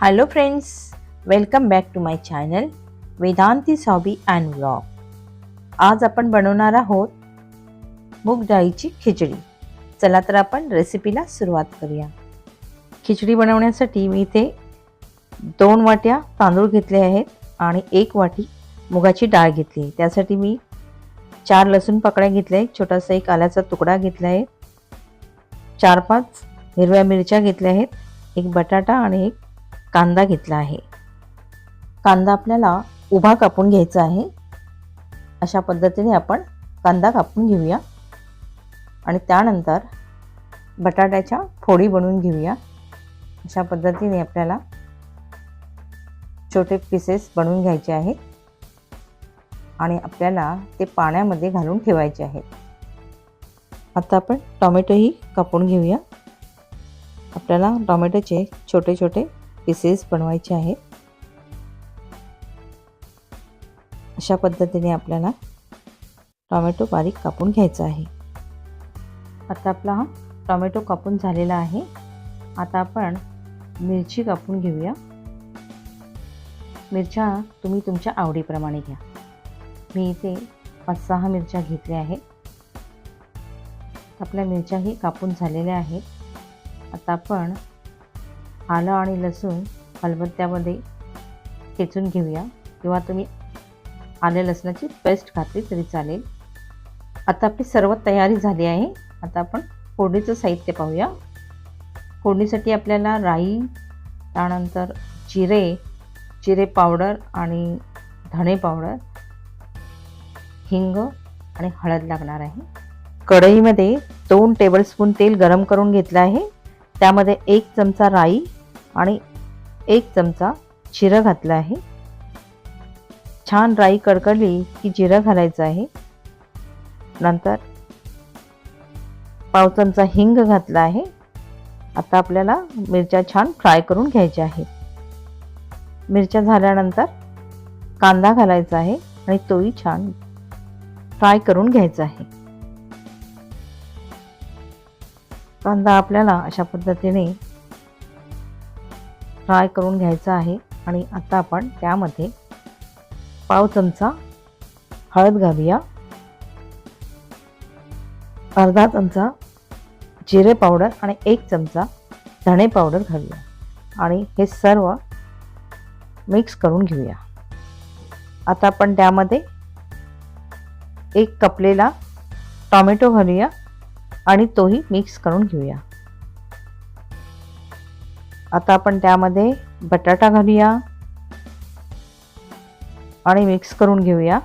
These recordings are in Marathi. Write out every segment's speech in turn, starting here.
Hello friends welcome back to my channel Vedanti सॉबी and vlog आज आपण बनवणार आहोत मूग डाळीची खिचडी. चला तर आपण रेसिपीला सुरुवात करूया. खिचडी बनवण्यासाठी मी इथे दोन वाट्या तांदूळ घेतले आहेत आणि एक वाटी मुगाची डाळ घेतली आहे. त्यासाठी मी चार लसूण पकड्या घेतल्या आहेत. छोटासा एक आल्याचा तुकडा घेतला आहे. चार पाच हिरव्या मिरच्या घेतल्या आहेत. एक बटाटा आणि एक कांदा घेतला आहे. कांदा आपल्याला उभा कापून घ्यायचा आहे. अशा पद्धतीने आपण कांदा कापून घेऊया. आणि त्यानंतर बटाट्याच्या फोडी बनवून घेऊया. अशा पद्धतीने आपल्याला छोटे पीसेस बनवून घ्यायचे आहेत. आणि आपल्याला ते पाण्यामध्ये घालून ठेवायचे आहेत. आता आपण टॉमॅटोही कापून घेऊया. आपल्याला टॉमॅटोचे छोटे छोटे पीसेस बनवायचे आहेत अशा पद्धतीने आपल्याला टॉमॅटो बारीक कापून घ्यायचा आहे. आता आपला हा टॉमॅटो कापून झालेला आहे. आता आपण मिरची कापून घेऊया. मिरच्या तुम्ही तुमच्या आवडीप्रमाणे घ्या. मी इथे पाच सहा मिरच्या घेतल्या आहेत. आपल्या मिरच्याही कापून झालेल्या आहेत. आता आपण आलं आणि लसूण खलबत्त्यामध्ये ठेचून घेऊया. किंवा तुम्ही आले लसणाची पेस्ट घातली तरी चालेल. आता आपली सर्व तयारी झाली आहे. आता आपण फोडणीचं साहित्य पाहूया. फोडणीसाठी आपल्याला राई त्यानंतर जिरे जिरे पावडर आणि धणे पावडर हिंग आणि हळद लागणार आहे. कढईमध्ये दोन टेबलस्पून तेल गरम करून घेतलं आहे. त्यामध्ये एक चमचा राई आणि एक चमचा जिरं घातलं आहे. छान राई कडकडली की जिरं घालायचं आहे. नंतर पाव चमचा हिंग घातला आहे. आता आपल्याला मिरच्या छान फ्राय करून घ्यायच्या आहेत. मिरच्या झाल्यानंतर कांदा घालायचा आहे आणि तोही छान फ्राय करून घ्यायचा आहे. कांदा आपल्याला अशा पद्धतीने फ्राय करून घ्यायचा आहे आणि आता आपण त्यामध्ये पाव चमचा हळद घालूया. अर्धा चमचा जिरे पावडर आणि एक चमचा धणे पावडर घालूया. आणि हे सर्व मिक्स करून घेऊया. आता आपण त्यामध्ये एक कपलेला टॉमॅटो घालूया आणि तोही मिक्स करून घेऊया. आता आपण त्यामध्ये बटाटा घालूया आणि मिक्स करून घेऊया.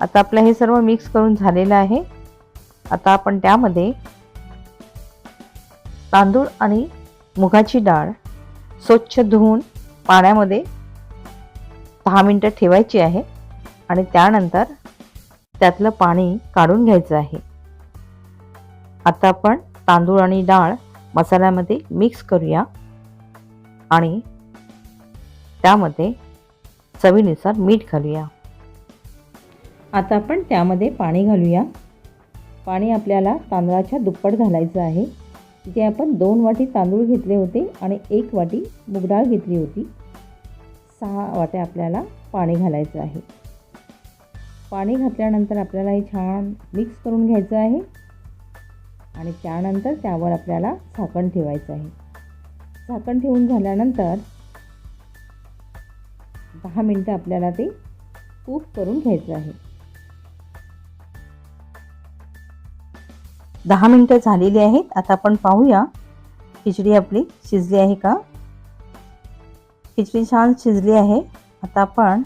आता आपलं हे सर्व मिक्स करून झालेलं आहे. आता आपण त्यामध्ये तांदूळ आणि मुगाची डाळ स्वच्छ धुवून पाण्यामध्ये दहा मिनटं ठेवायची आहे आणि त्यानंतर त्यातलं पाणी काढून घ्यायचं आहे. आता आपण तांदूळ आणि डाळ मसाल्यामध्ये मिक्स करूया. आणि त्यामध्ये चवीनुसार मीठ घालूया. आता आपण त्यामध्ये पाणी घालूया. पाणी आपल्याला तांदळाच्या दुप्पट घालायचं आहे. तिथे आपण दोन वाटी तांदूळ घेतले होते आणि एक वाटी मुगडाळ घेतली होती. सहा वाट्या आपल्याला पाणी घालायचं आहे. पाणी घातल्यानंतर आपल्याला हे छान मिक्स करून घ्यायचं आहे. आणि त्यानंतर त्यावर आपल्याला झाकण ठेवायचं आहे. झाकण ठेवून झाल्यानंतर दहा मिनटं आपल्याला ते कुक करून घ्यायचं आहे. दहा मिनटं झालेली आहेत. आता आपण पाहूया खिचडी आपली शिजली आहे का? खिचडी छान शिजली आहे. आता आपण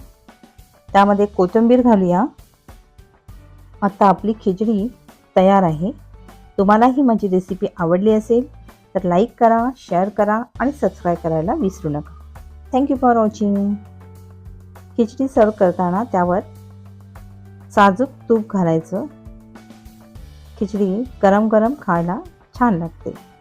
त्यामध्ये कोथिंबीर घालूया. आता आपली खिचडी तयार आहे. तुम्हाला ही माझी रेसिपी आवडली असेल तर लाईक करा शेअर करा आणि सबस्क्राईब करायला विसरू नका. थँक्यू फॉर वॉचिंग खिचडी सर्व करताना त्यावर साजूक तूप घालायचं. खिचडी गरम गरम खायला छान लागते.